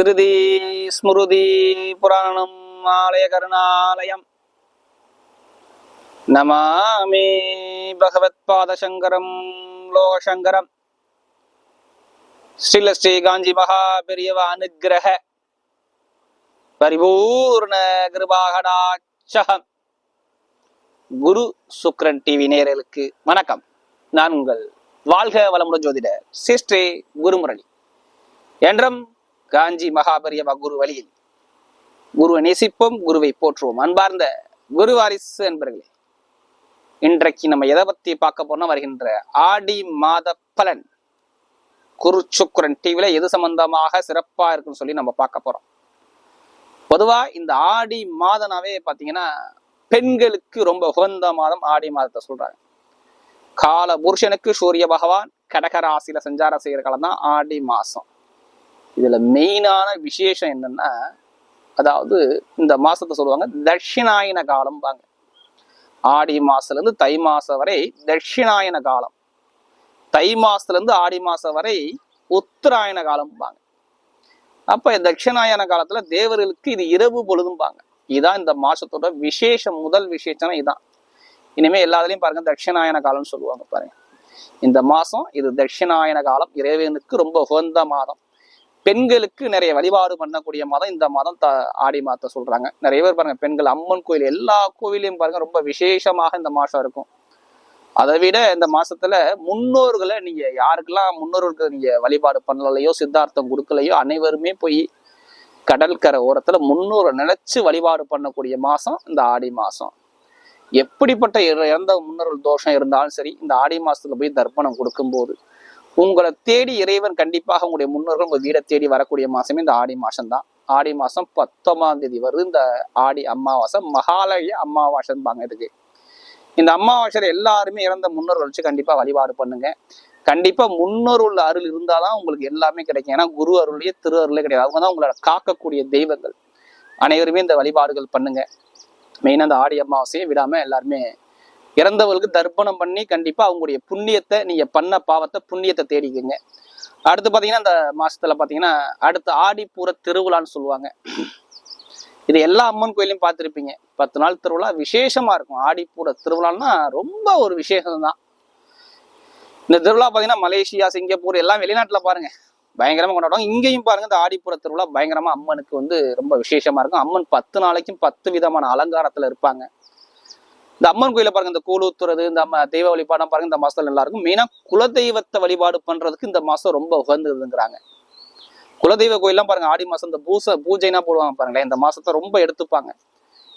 ஸ்ருதி ஸ்மிருதி புராணம் ஆலய கருணாலயம். நமாமி பகவத் பாதசங்கரம் லோகசங்கரம். ஸ்ரீல ஸ்ரீ காஞ்சி மகா பெரியவ அனுகிரக பரிபூர்ண கிருபாகடாட்சகம். குரு சுக்ரன் டிவி நேரலுக்கு வணக்கம். நான் உங்கள் வாழ்க வளமுடன் ஜோதிட சிஸ்ரீ குருமுரளி. என்றும் காஞ்சி மகாபரியவ குரு வழியில் குருவை நேசிப்போம் குருவை போற்றுவோம். அன்பார்ந்த குரு வாரிசு என்பர்களே இன்றைக்கு நம்ம எதை பத்தி பார்க்க போனா வருகின்ற ஆடி மாத பலன். குரு சுக்ரன் டிவில எது சம்பந்தமாக சிறப்பா இருக்குன்னு சொல்லி நம்ம பார்க்க போறோம். பொதுவா இந்த ஆடி மாதனாவே பாத்தீங்கன்னா பெண்களுக்கு ரொம்ப உகந்த மாதம் ஆடி மாதத்தை சொல்றாங்க. கால புருஷனுக்கு சூரிய பகவான் கடகராசியில சஞ்சாரம் செய்யற காலம் தான் ஆடி மாசம். இதுல மெயினான விசேஷம் என்னன்னா அதாவது இந்த மாசத்தை சொல்லுவாங்க தட்சிணாயன காலம்பாங்க. ஆடி மாசத்துல இருந்து தை மாசம் வரை தட்சிணாயன காலம். தை மாசத்துல இருந்து ஆடி மாசம் வரை உத்தராயண காலம்பாங்க. அப்ப தட்சிணாயன காலத்துல தேவர்களுக்கு இது இரவு பொழுதும்பாங்க. இதான் இந்த மாசத்தோட விசேஷம் முதல் விசேஷம்னா இதான். இனிமே எல்லாத்துலயும் பாருங்க தட்சிணாயன காலம்னு சொல்லுவாங்க பாருங்க. இந்த மாசம் இது தட்சிணாயன காலம். இறைவனுக்கு ரொம்ப உகந்த மாதம். பெண்களுக்கு நிறைய வழிபாடு பண்ணக்கூடிய மாதம் இந்த மாதம் த ஆடி மாதத்தை சொல்றாங்க. நிறைய பேர் பாருங்க பெண்கள் அம்மன் கோயில் எல்லா கோவிலையும் பாருங்க ரொம்ப விசேஷமாக இந்த மாசம் இருக்கும். அதை விட இந்த மாசத்துல முன்னோர்களை நீங்க யாருக்கெல்லாம் முன்னோர்களுக்கு நீங்க வழிபாடு பண்ணலையோ சித்தார்த்தம் கொடுக்கலையோ அனைவருமே போய் கடற்கரை ஓரத்துல முன்னோரை நினைச்சு வழிபாடு பண்ணக்கூடிய மாசம் இந்த ஆடி மாசம். எப்படிப்பட்ட இறந்த முன்னோர்கள் தோஷம் இருந்தாலும் சரி இந்த ஆடி மாசத்துல போய் தர்ப்பணம் கொடுக்கும்போது உங்களை தேடி இறைவன் கண்டிப்பாக உங்களுடைய முன்னோர்கள் உங்கள் வீடை தேடி வரக்கூடிய மாசமே இந்த ஆடி மாசம் தான் ஆடி மாசம் பத்தொன்பதாம் தேதி வருது. இந்த ஆடி அமாவாசை மகாலய அமாவாசைம்பாங்க இதுக்கு. இந்த அமாவாசையில எல்லாருமே இறந்த முன்னோர்கள் வச்சு கண்டிப்பா வழிபாடு பண்ணுங்க. கண்டிப்பா முன்னோர்கள் அருள் இருந்தாதான் உங்களுக்கு எல்லாமே கிடைக்கும். ஏன்னா குரு அருளையே திரு அருளே கிடையாது. அவங்க தான் உங்களோட காக்கக்கூடிய தெய்வங்கள். அனைவருமே இந்த வழிபாடுகள் பண்ணுங்க. மெயினாக அந்த ஆடி அமாவாசையை விடாம எல்லாருமே இறந்தவர்களுக்கு தர்ப்பணம் பண்ணி கண்டிப்பாக அவங்களுடைய புண்ணியத்தை நீங்கள் பண்ண பாவத்தை புண்ணியத்தை தேடிக்கங்க. அடுத்து பார்த்தீங்கன்னா அந்த மாதத்தில் பார்த்தீங்கன்னா அடுத்து ஆடிப்பூர திருவிழான்னு சொல்லுவாங்க. இது எல்லா அம்மன் கோயிலையும் பார்த்துருப்பீங்க. பத்து நாள் திருவிழா விசேஷமாக இருக்கும். ஆடிப்பூர திருவிழான்னா ரொம்ப ஒரு விசேஷம் தான் இந்த திருவிழா பார்த்தீங்கன்னா மலேசியா சிங்கப்பூர் எல்லாம் வெளிநாட்டில் பாருங்க. பயங்கரமாக கொண்டாடுவாங்க. இங்கேயும் பாருங்க இந்த ஆடிப்புற திருவிழா பயங்கரமாக அம்மனுக்கு வந்து ரொம்ப விசேஷமாக இருக்கும். அம்மன் பத்து நாளைக்கும் பத்து விதமான அலங்காரத்தில் இருப்பாங்க. இந்த அம்மன் கோயில பாருங்க இந்த கூழூத்துறது இந்த அம்ம தெய்வ வழிபாடம் பாருங்க இந்த மாசத்துல நல்லா இருக்கும் மெயினா குலதெய்வத்தை வழிபாடு பண்றதுக்கு இந்த மாசம் ரொம்ப உகந்ததுங்கிறாங்க. குலதெய்வ கோயிலாம் பாருங்க ஆடி மாசம் இந்த பூசை பூஜைனா போடுவாங்க பாருங்களேன் இந்த மாசத்தை ரொம்ப எடுத்துப்பாங்க.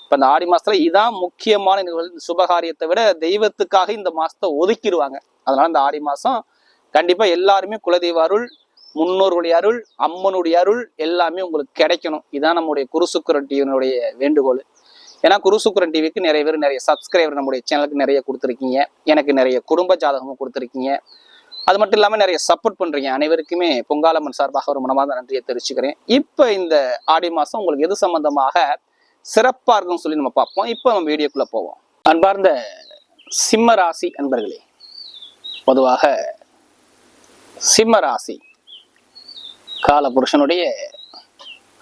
இப்ப இந்த ஆடி மாசத்துல இதான் முக்கியமான நிகழ்வு. சுபகாரியத்தை விட தெய்வத்துக்காக இந்த மாசத்தை ஒதுக்கிடுவாங்க. அதனால இந்த ஆடி மாசம் கண்டிப்பா எல்லாருமே குலதெய்வ அருள் முன்னோர்களுடைய அருள் அம்மனுடைய அருள் எல்லாமே உங்களுக்கு கிடைக்கணும். இதான் நம்முடைய குருசுக்குரட்டியனுடைய வேண்டுகோள். ஏன்னா குருசுக்குரன் டிவிக்கு நிறைய பேர் நிறைய சப்ஸ்கிரைபர் நம்முடைய சேனலுக்கு நிறைய கொடுத்துருக்கீங்க. எனக்கு நிறைய குடும்ப ஜாதகமும் கொடுத்துருக்கீங்க. அது மட்டும் இல்லாமல் நிறைய சப்போர்ட் பண்றீங்க. அனைவருக்குமே பொங்காலம்மன் சார்பாக ஒரு மனமார்ந்த நன்றியை தெரிவிச்சுக்கிறேன். இப்போ இந்த ஆடி மாசம் உங்களுக்கு எது சம்பந்தமாக சிறப்பாக இருக்கும்னு சொல்லி நம்ம பார்ப்போம். இப்போ நம்ம வீடியோக்குள்ளே போவோம். அன்பார்ந்த சிம்ம ராசி அன்பர்களே பொதுவாக சிம்ம ராசி காலபுருஷனுடைய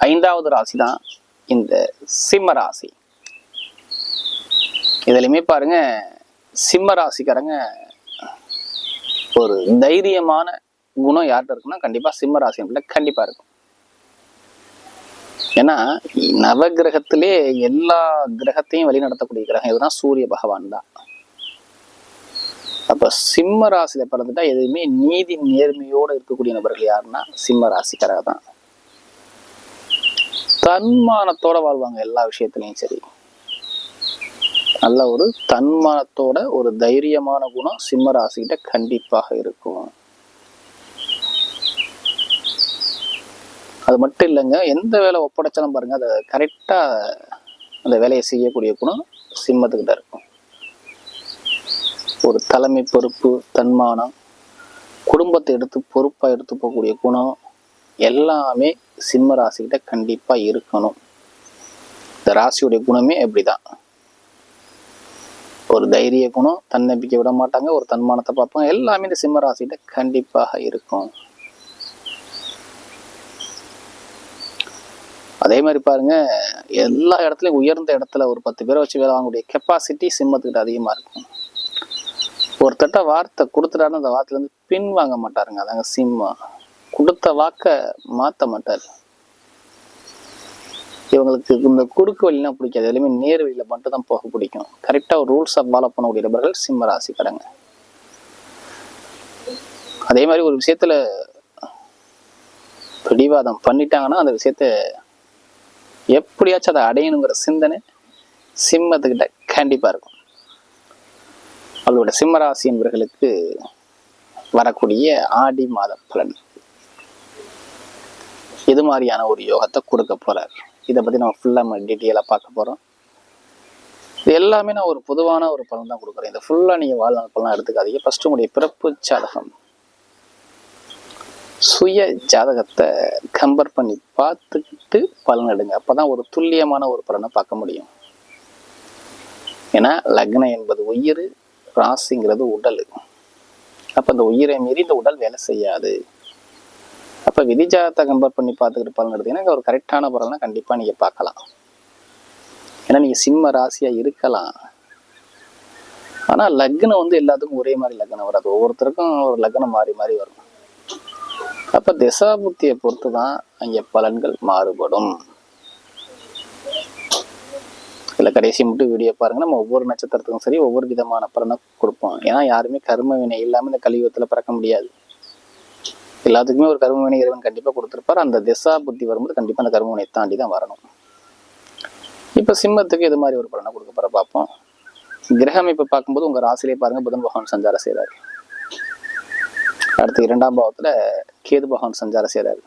ஐந்தாவது ராசி தான் இந்த சிம்ம ராசி. இதுலையுமே பாருங்க சிம்ம ராசிக்காரங்க ஒரு தைரியமான குணம் யார்கிட்ட இருக்குன்னா கண்டிப்பா சிம்ம ராசி கண்டிப்பா இருக்கும். ஏன்னா நவகிரகத்திலே எல்லா கிரகத்தையும் வழிநடத்தக்கூடிய கிரகம் எதுனா சூரிய பகவான் தான். அப்ப சிம்ம ராசியில பிறந்துட்டா எதுவுமே நீதி நேர்மையோட இருக்கக்கூடிய நபர்கள் யாருன்னா சிம்ம ராசிக்காரங்க தான். தன்மானத்தோட வாழ்வாங்க எல்லா விஷயத்துலயும் சரி. நல்ல ஒரு தன்மானத்தோட ஒரு தைரியமான குணம் சிம்ம ராசிகிட்ட கண்டிப்பாக இருக்கும். அது மட்டும் இல்லைங்க எந்த வேலை ஒப்படைச்சாலும் பாருங்க அதை கரெக்டாக அந்த வேலையை செய்யக்கூடிய குணம் சிம்மத்துக்கிட்ட இருக்கும். ஒரு தலைமை பொறுப்பு தன்மானம் குடும்பத்தை எடுத்து பொறுப்பாக எடுத்து போகக்கூடிய குணம் எல்லாமே சிம்ம ராசிக்கிட்ட கண்டிப்பாக இருக்கணும். இந்த ராசியுடைய குணமே அப்படிதான் ஒரு தைரிய குணம் தன்னம்பிக்கை விட மாட்டாங்க ஒரு தன்மானத்தை பார்ப்பாங்க. எல்லாமே இந்த சிம்ம ராசிகிட்ட கண்டிப்பாக இருக்கும். அதே மாதிரி பாருங்க எல்லா இடத்துலயும் உயர்ந்த இடத்துல ஒரு பத்து பேரை வச்சு வேலை வாங்கக்கூடிய கெப்பாசிட்டி சிம்மத்துக்கிட்ட அதிகமா இருக்கும். ஒருத்தட்ட வார்த்தை கொடுத்துட்டாருன்னு அந்த வார்த்தையிலேருந்து பின் வாங்க மாட்டாருங்க. அதாங்க சிம்மம். கொடுத்த வாக்க மாத்த மாட்டார். இவங்களுக்கு இந்த குறுக்கு வழிலாம் பிடிக்காது. எதுலையுமே நேர் வழியில் மட்டும் தான் போக பிடிக்கும். கரெக்டா ஒரு ரூல்ஸை ஃபாலோ பண்ணக்கூடிய நபர்கள் சிம்ம ராசிக்காரங்க. அதே மாதிரி ஒரு விஷயத்துல பிடிவாதம் பண்ணிட்டாங்கன்னா அந்த விஷயத்த எப்படியாச்சும் அதை அடையணுங்கிற சிந்தனை சிம்மத்துக்கிட்ட கண்டிப்பா இருக்கும். அவளோட சிம்மராசி என்பவர்களுக்கு வரக்கூடிய ஆடி மாத பலன். இது மாதிரியான ஒரு யோகத்தை கொடுக்க போறார். இதை பத்தி நம்ம ஃபுல்லா நம்ம டீட்டெயிலாக பார்க்க போறோம். இது எல்லாமே நான் ஒரு பொதுவான ஒரு பலன் தான் கொடுக்குறேன். இதை ஃபுல்லா நீங்கள் வாழ்நாள் பலன் எடுத்துக்காதீங்க. ஃபஸ்ட்டு உங்களுடைய பிறப்பு ஜாதகம். சுய ஜாதகத்தை கம்பேர் பண்ணி பார்த்துக்கிட்டு பலன் எடுங்க. அப்பதான் ஒரு துல்லியமான ஒரு பலனை பார்க்க முடியும். ஏன்னா லக்னம் என்பது உயிர் ராசிங்கிறது உடல். அப்ப அந்த உயிரை மீறி இந்த உடல் வேலை செய்யாது. அப்ப விதிஜாதத்தை கம்பேர் பண்ணி பார்த்துக்கிட்டு பலன் எடுத்தீங்கன்னா ஒரு கரெக்டான பலனை கண்டிப்பா நீங்க பார்க்கலாம். ஏன்னா நீங்க சிம்ம ராசியா இருக்கலாம். ஆனா லக்னம் வந்து எல்லாத்துக்கும் ஒரே மாதிரி லக்னம் வராது. ஒவ்வொருத்தருக்கும் ஒரு லக்னம் மாறி மாறி வரும். அப்ப திசாபுத்தியை பொறுத்து தான் அங்கே பலன்கள் மாறுபடும். இல்லை கடைசி மட்டும் வீடியோ பாருங்க. நம்ம ஒவ்வொரு நட்சத்திரத்துக்கும் சரி ஒவ்வொரு விதமான பலனை கொடுப்போம். ஏன்னா யாருமே கர்ம வினை இல்லாமல் இந்த கலியுகத்தில் பிறக்க முடியாது. எல்லாத்துக்குமே ஒரு கர்மவினை இறைவன் கண்டிப்பாக கொடுத்துருப்பார். அந்த திசா புத்தி வரும்போது கண்டிப்பாக அந்த கர்மவினை தாண்டி தான் வரணும். இப்போ சிம்மத்துக்கு இது மாதிரி ஒரு பலனை கொடுக்க போகிற பார்ப்போம் கிரகம் இப்போ பார்க்கும்போது உங்கள் ராசிலே பாருங்க புதன் பகவான் சஞ்சாரம் செய்கிறார் அடுத்து இரண்டாம் பாவத்துல கேது பகவான் சஞ்சாரம் செய்கிறார்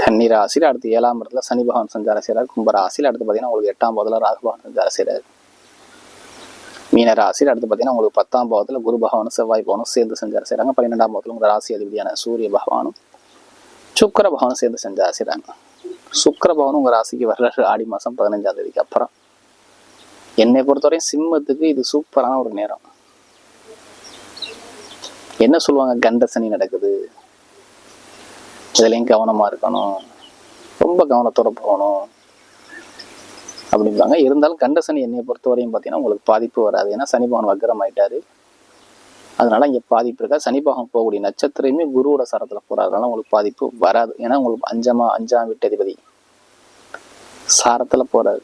கன்னி ராசியில் அடுத்து ஏழாம் இடத்துல சனி பகவான் சஞ்சாரம் செய்கிறார் கும்ப ராசியில் அடுத்து பார்த்தீங்கன்னா உங்களுக்கு எட்டாம் பாவத்தில் ராகு பகவான் சஞ்சாரம் செய்கிறார் மீன ராசியில் அடுத்து பார்த்தீங்கன்னா உங்களுக்கு பத்தாம் பாவத்தில் குரு பகவானும் செவ்வாய் பகவானும் சேர்ந்து சஞ்சாரம் செய்கிறாங்க பன்னிரெண்டாம் பாவத்தில் உங்கள் ராசி அதிபதியான சூரிய பகவானும் சுக்கர பகவானும் சேர்ந்து சஞ்சாரம் செய்கிறாங்க சுக்கர பகவானும் உங்கள் ராசிக்கு வர்றாரு ஆடி மாதம் பதினஞ்சாம் தேதிக்கு அப்புறம். என்னை பொறுத்தவரையும் சிம்மத்துக்கு இது சூப்பரான ஒரு நேரம். என்ன சொல்லுவாங்க? கண்ட சனி நடக்குது. இதுலேயும் கவனமா இருக்கணும். ரொம்ப கவனத்தோட போகணும். அப்படிங்கிறாங்க இருந்தாலும் கண்ட சனி என்னை பொறுத்தவரையும் பார்த்தீங்கன்னா உங்களுக்கு பாதிப்பு வராது. ஏன்னா சனி பகவான் வக்கரம் ஆயிட்டாரு அதனால இங்க பாதிப்பு இருக்கா சனி பகவான் போகக்கூடிய நட்சத்திரமே குருவோட சரத்தில் போறாருனால உங்களுக்கு பாதிப்பு வராது. ஏன்னா உங்களுக்கு அஞ்சமா அஞ்சாம் வீட்டதிபதி சாரத்துல போறாரு.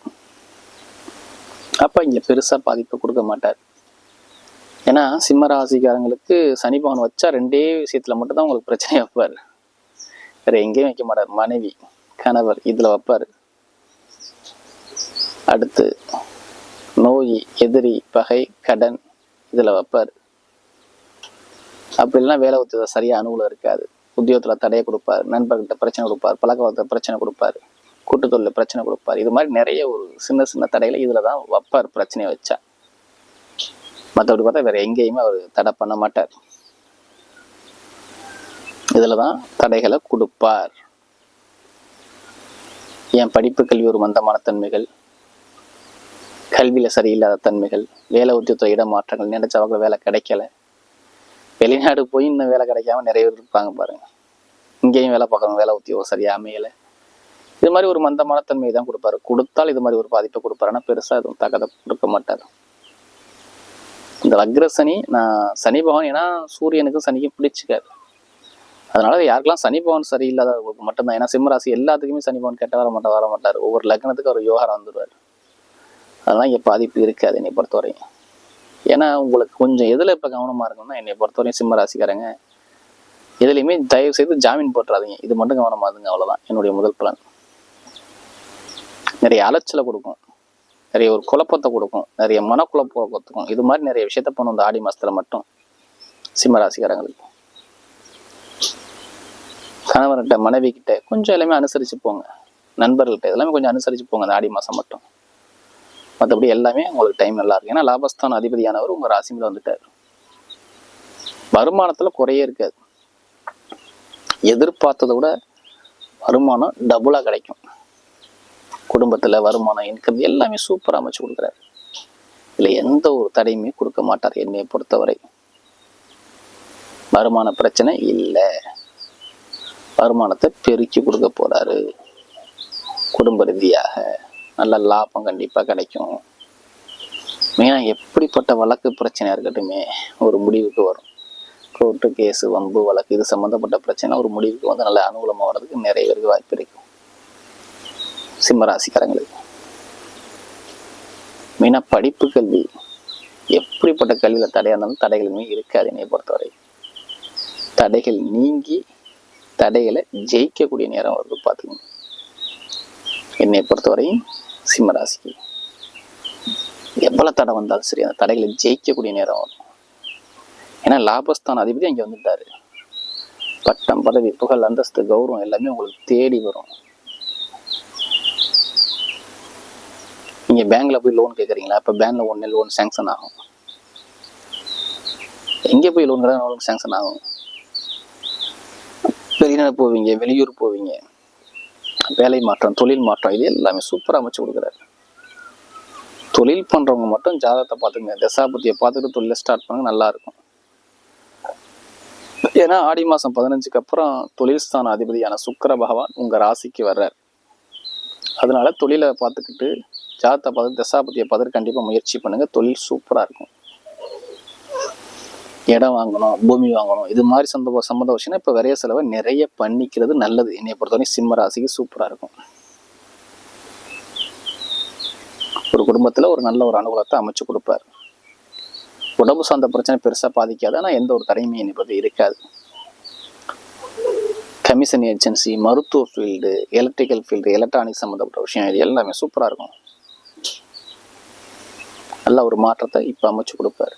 அப்போ இங்க பெருசா பாதிப்பு கொடுக்க மாட்டார். ஏன்னா சிம்ம ராசிக்காரங்களுக்கு சனி பகவான் வச்சா ரெண்டே விஷயத்துல மட்டும்தான் உங்களுக்கு பிரச்சனை வைப்பார். வேற எங்கேயும் வைக்க மாட்டார். மனைவி கணவர் இதுல வைப்பார். அடுத்து நோய் எதிரி பகை கடன் இதில் வைப்பார். அப்படி இல்லைன்னா வேலை உத்தியோக சரியாக அனுகூலம் இருக்காது. உத்தியோகத்தில் தடையை கொடுப்பார் நண்பர்கிட்ட பிரச்சனை கொடுப்பார் பழக்கவழக்கத்தை பிரச்சனை கொடுப்பார் கூட்டுத்தொழில் பிரச்சனை கொடுப்பார். இது மாதிரி நிறைய ஒரு சின்ன சின்ன தடையில் இதில் தான் வைப்பார் பிரச்சனையை வச்சா. மற்றபடி பார்த்தா வேற எங்கேயுமே அவர் தடை பண்ண மாட்டார். இதில் தான் தடைகளை கொடுப்பார். என் படிப்பு கல்வி ஒரு மந்தமான தன்மைகள் கல்வியில் சரியில்லாத தன்மைகள் வேலை உத்தியத்துவ இடமாற்றங்கள் நினைச்சவங்க வேலை கிடைக்கல. வெளிநாடு போய் இன்னும் வேலை கிடைக்காம நிறைய பேர் இருப்பாங்க பாருங்க. இங்கேயும் வேலை பார்க்கணும் வேலை உத்தியோகம் சரியா அமையல. இது மாதிரி ஒரு மந்தமான தன்மை தான் கொடுப்பாரு. கொடுத்தால் இது மாதிரி ஒரு பாதிப்பை கொடுப்பாருன்னா பெருசாக பெருசா எதுவும் தகதை கொடுக்க மாட்டார். இந்த வக்ரசனி நான் சனி பகவான் ஏன்னா சூரியனுக்கும் சனிக்கும் பிடிச்சிக்காது. அதனால யாருக்கெல்லாம் சனி பகவான் சரியில்லாதவங்களுக்கு மட்டும்தான். ஏன்னா சிம்மராசி எல்லாத்துக்குமே சனி பகவான் கெட்ட வர மாட்டார் வர மாட்டார். ஒவ்வொரு லக்னத்துக்கு அவர் யோகாரம் வந்துடுவார் அதெல்லாம் இங்கே பாதிப்பு இருக்காது என்னை பொறுத்தவரையும். ஏன்னா உங்களுக்கு கொஞ்சம் எதில் இப்போ கவனமாக இருக்கணும்னா என்னை பொறுத்தவரையும் சிம்ம ராசிக்காரங்க எதுலையுமே தயவு செய்து ஜாமீன் போட்டுறாதீங்க. இது மட்டும் கவனமாக இருங்க அவ்வளோதான் என்னுடைய முதல் பலன் நிறைய அலைச்சலை கொடுக்கும். நிறைய ஒரு குழப்பத்தை கொடுக்கும். நிறைய மனக்குழப்பத்தை கொடுக்கும் இது மாதிரி நிறைய விஷயத்த பண்ணும் இந்த ஆடி மாதத்தில் மட்டும். சிம்ம ராசிக்காரங்களுக்கு. கணவர்கிட்ட மனைவி கிட்ட கொஞ்சம் எல்லாமே அனுசரித்து போங்க. நண்பர்கள்ட்ட எல்லாமே கொஞ்சம் அனுசரித்து போங்க அந்த ஆடி மாதம் மட்டும். மற்றபடி எல்லாமே உங்களுக்கு டைம் நல்லா இருக்கு ஏன்னா லாபஸ்தான அதிபதியானவர் உங்க ராசிமில் வந்துட்டார். வருமானத்துல குறையே இருக்காது. எதிர்பார்த்ததை விட வருமானம் டபுளா கிடைக்கும். குடும்பத்துல வருமானம் இன்கம் எல்லாமே சூப்பரா அமைச்சு கொடுக்குறாரு. இதில் எந்த ஒரு தடையுமே கொடுக்க மாட்டார் என்னையை பொறுத்தவரை. வருமான பிரச்சனை இல்லை. வருமானத்தை பெருக்கி கொடுக்க போறாரு. குடும்ப ரீதியாக. நல்ல லாபம் கண்டிப்பாக கிடைக்கும். மெயினாக எப்படிப்பட்ட வழக்கு பிரச்சனையாக இருக்கட்டுமே ஒரு முடிவுக்கு வரும். கோர்ட்டு கேஸு வம்பு வழக்கு இது சம்மந்தப்பட்ட பிரச்சனை ஒரு முடிவுக்கு வந்து நல்ல அனுகூலமாக வர்றதுக்கு நிறைய பேருக்கு வாய்ப்பு இருக்கும் சிம்ம ராசிக்காரங்களுக்கு மெயினாக படிப்பு கல்வி எப்படிப்பட்ட கல்வியில் தடையாக இருந்தாலும் தடைகளுமே இருக்காது என்னை பொறுத்தவரை. தடைகள் நீங்கி தடைகளை ஜெயிக்கக்கூடிய நேரம் வருது பார்த்துக்கோங்க. என்னை பொறுத்தவரையும் சிம்மராசிக்கு. எவ்வளோ தடை வந்தாலும் சரி அந்த தடைகளை ஜெயிக்கக்கூடிய நேரம் வரும். ஏன்னா லாபஸ்தான அதிபதி அங்கே வந்துட்டாரு. பட்டம் பதவி புகழ் அந்தஸ்து கௌரவம் எல்லாமே உங்களுக்கு தேடி வரும். நீங்கள் பேங்க்ல போய் லோன் கேட்குறீங்களா இப்போ பேங்க்ல ஒன்றே லோன் சேங்ஷன் ஆகும். எங்கே போய் லோன் கிடையாது லோன் சேங்ஷன் ஆகும். வெளிநாடு போவீங்க வெளியூர் போவீங்க. வேலை மாற்றம் தொழில் மாற்றம் இது எல்லாமே சூப்பராக அமைச்சு கொடுக்குறாரு. தொழில் பண்றவங்க மட்டும் ஜாதகத்தை பார்த்துங்க தசாபதியை பார்த்துட்டு தொழிலை ஸ்டார்ட் பண்ணுங்க நல்லா இருக்கும். ஏன்னா ஆடி மாசம் பதினஞ்சுக்கு அப்புறம் தொழில் ஸ்தான அதிபதியான சுக்கர பகவான் உங்க ராசிக்கு வர்றார். அதனால தொழிலை பார்த்துக்கிட்டு ஜாதகத்தை பார்த்து தசாபதியை பார்த்துட்டு கண்டிப்பா முயற்சி பண்ணுங்க. தொழில் சூப்பரா இருக்கும். இடம் வாங்கணும் பூமி வாங்கணும் இது மாதிரி சந்த சம்மந்த விஷயம் இப்போ விரைய செலவை நிறைய பண்ணிக்கிறது நல்லது. என்னை பொறுத்தவரை சிம்ம ராசிக்கு சூப்பராக இருக்கும். ஒரு குடும்பத்தில் ஒரு நல்ல ஒரு அனுகூலத்தை அமைச்சு கொடுப்பார். உடம்பு சார்ந்த பிரச்சனை பெருசாக பாதிக்காது. ஆனால் எந்த ஒரு தடையுமே என்னை இருக்காது. கமிஷன் ஏஜென்சி மருத்துவ ஃபீல்டு எலக்ட்ரிக்கல் ஃபீல்டு எலக்ட்ரானிக் சம்மந்தப்பட்ட விஷயம் இது எல்லாமே சூப்பராக இருக்கும். நல்ல ஒரு மாற்றத்தை இப்போ அமைச்சு கொடுப்பாரு.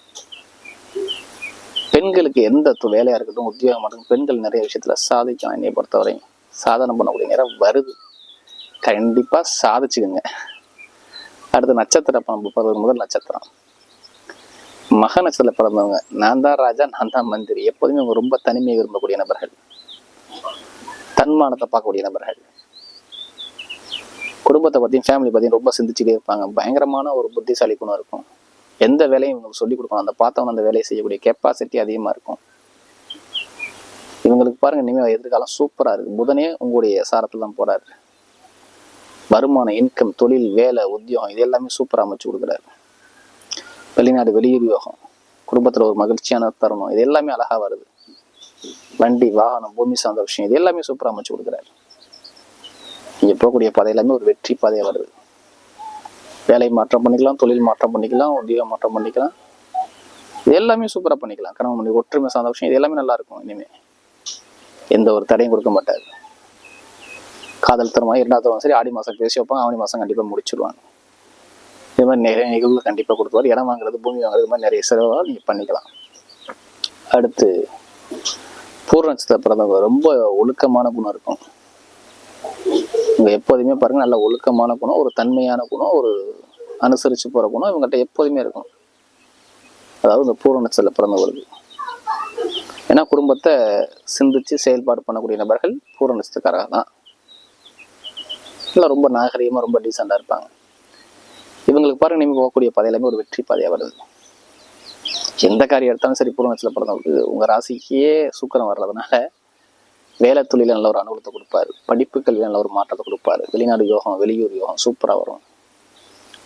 பெண்களுக்கு எந்த வேலையாக இருக்கட்டும் உத்தியோகமாக இருக்கட்டும் பெண்கள் நிறைய விஷயத்துல சாதிக்கலாம். என்னையை பொறுத்தவரையும் சாதனை பண்ணக்கூடிய நேரம் வருது. கண்டிப்பா சாதிச்சுக்குங்க. அடுத்து நட்சத்திர பண்பு பிறகு முதல் நட்சத்திரம். மக நட்சத்திரத்தில் பிறந்தவங்க. நான் தான் ராஜா நான் தான் மந்திரி. எப்போதுமே அவங்க ரொம்ப தனிமையை விரும்பக்கூடிய நபர்கள். தன்மானத்தை பார்க்கக்கூடிய நபர்கள். குடும்பத்தை பற்றியும் ஃபேமிலி பற்றியும் ரொம்ப சிந்திச்சுட்டே இருப்பாங்க. பயங்கரமான ஒரு புத்திசாலி குணம் இருக்கும். எந்த வேலையும் இவங்களுக்கு சொல்லிக் கொடுக்கணும். அந்த பார்த்தவங்க அந்த வேலையை செய்யக்கூடிய கெப்பாசிட்டி அதிகமாக இருக்கும். இவங்களுக்கு பாருங்க இனிமேல் எதிர்காலம் சூப்பராக இருக்கு. புதனே உங்களுடைய சாரத்தில் தான் போறாரு. வருமானம் இன்கம் தொழில் வேலை உத்தியோகம் இது எல்லாமே சூப்பராக அமைச்சு கொடுக்குறாரு. வெளிநாடு வெளியூர் யோகம் குடும்பத்தில் ஒரு மகிழ்ச்சியான தருணம் இது எல்லாமே அழகா வருது. வண்டி வாகனம் பூமி சார்ந்த விஷயம் இது எல்லாமே சூப்பராக அமைச்சு கொடுக்குறாரு. இங்கே போகக்கூடிய பாதை எல்லாமே ஒரு வெற்றி பாதையாக வருது. வேலை மாற்றம் பண்ணிக்கலாம் தொழில் மாற்றம் பண்ணிக்கலாம் உத்தியோகம் மாற்றம் பண்ணிக்கலாம். இது எல்லாமே சூப்பராக பண்ணிக்கலாம். கணவன் பண்ணி ஒற்றுமை சார்ந்த விஷயம். இது எல்லாமே நல்லா இருக்கும் இனிமே. எந்த ஒரு தடையும் கொடுக்க மாட்டாரு. காதல் தருமா இரண்டாவது சரி ஆடி மாதம் பேசி வைப்பாங்க. ஆவணி மாதம் கண்டிப்பாக முடிச்சிடுவாங்க இது மாதிரி நிறைய நிகழ்வுகள் கண்டிப்பாக கொடுத்துருவார். இடம் வாங்குறது பூமி வாங்குறது மாதிரி நிறைய செலவாக நீங்கள் பண்ணிக்கலாம். அடுத்து பூர்வ நட்சத்திர பிறந்தவங்க ரொம்ப ஒழுக்கமான குணம் இருக்கும். இவங்க எப்போதுமே பாருங்க நல்ல ஒழுக்கமான குணம் ஒரு தன்மையான குணம் ஒரு அனுசரிச்சு போற குணம் இவங்ககிட்ட எப்போதுமே இருக்கும் அதாவது இந்த பூர்வ நட்சத்திர பிறந்தவர்களுக்கு ஏன்னா குடும்பத்தை சிந்திச்சு செயல்பாடு பண்ணக்கூடிய நபர்கள் பூர்வ நட்சத்திரக்காரங்க தான். இல்லை ரொம்ப நாகரீகமாக ரொம்ப டீசெண்டாக இருப்பாங்க. இவங்களுக்கு பாருங்க நீங்கள் போகக்கூடிய பாதை ஒரு வெற்றி பாதையாக வருது. எந்த காரியம் எடுத்தாலும் சரி பூர்வத்தில் பிறந்தவங்களுக்கு உங்கள் ராசிக்கே சூக்கரம் வர்றதுனால வேலை தொழில நல்ல ஒரு அனுகூலத்தை கொடுப்பாரு. படிப்பு கல்வி நல்ல ஒரு மாற்றத்தை கொடுப்பாரு. வெளிநாடு யோகம் வெளியூர் யோகம் சூப்பராக வரும்.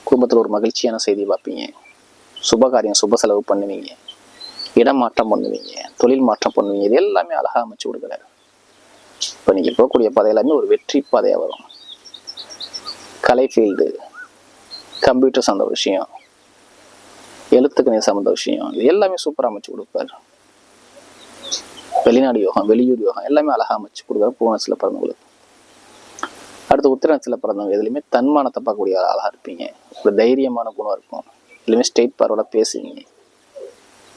குடும்பத்தில் ஒரு மகிழ்ச்சியான செய்தி பார்ப்பீங்க. சுப காரியம் சுப செலவு பண்ணுவீங்க. இடம் மாற்றம் பண்ணுவீங்க. தொழில் மாற்றம் பண்ணுவீங்க. இது எல்லாமே அழகாக அமைச்சு கொடுக்குறாரு. இப்போ நீங்கள் போகக்கூடிய பாதை எல்லாமே ஒரு வெற்றி பாதையாக வரும். கலை ஃபீல்டு கம்ப்யூட்டர் சார்ந்த விஷயம் எழுத்துக்கணி சார்ந்த விஷயம் இது எல்லாமே சூப்பராக அமைச்சு கொடுப்பாரு. வெளிநாடு யோகம் வெளியூர் யோகம் எல்லாமே அழகாக அமைச்சு கொடுக்குற பூனத்தில் பிறந்தவங்களுக்கு. அடுத்து உத்திரத்தில் பிறந்தவங்க எதுலையுமே தன்மானத்தை பார்க்கக்கூடிய ஆளாக இருப்பீங்க. ஒரு தைரியமான குணம் இருக்கும். எதுலையுமே ஸ்ட்ரெயிட் பார்வோட பேசுவீங்க.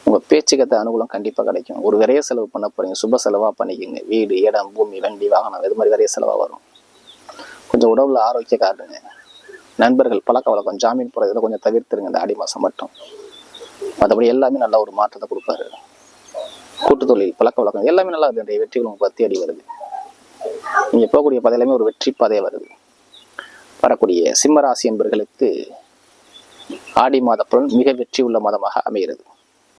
உங்கள் பேச்சுக்கத்த அனுகூலம் கண்டிப்பாக கிடைக்கும். ஒரு விரைய செலவு பண்ண போகிறீங்க சுப செலவாக பண்ணிக்கோங்க. வீடு இடம் பூமி வண்டி வாகனம் இது மாதிரி விரைய செலவாக வரும். கொஞ்சம் உடம்புல ஆரோக்கிய காட்டுங்க. நண்பர்கள் பழக்க வழக்கம் ஜாமீன் போறதுல கொஞ்சம் தவிர்த்துருங்க. இந்த ஆடி மாதம் மட்டும். மற்றபடி எல்லாமே நல்ல ஒரு மாற்றத்தை கொடுப்பாரு. கூட்டு தொழில் பழக்க வழக்கம் எல்லாமே நல்லா இருக்கு வெற்றிகள் உங்களுக்கு பத்தி அடி வருது. நீங்கள் போகக்கூடிய பாதை எல்லாமே ஒரு வெற்றி பாதையா வருது. வரக்கூடிய சிம்ம ராசி என்பர்களுக்கு ஆடி மாத பொருள் மிக வெற்றி உள்ள மாதமாக அமைகிறது.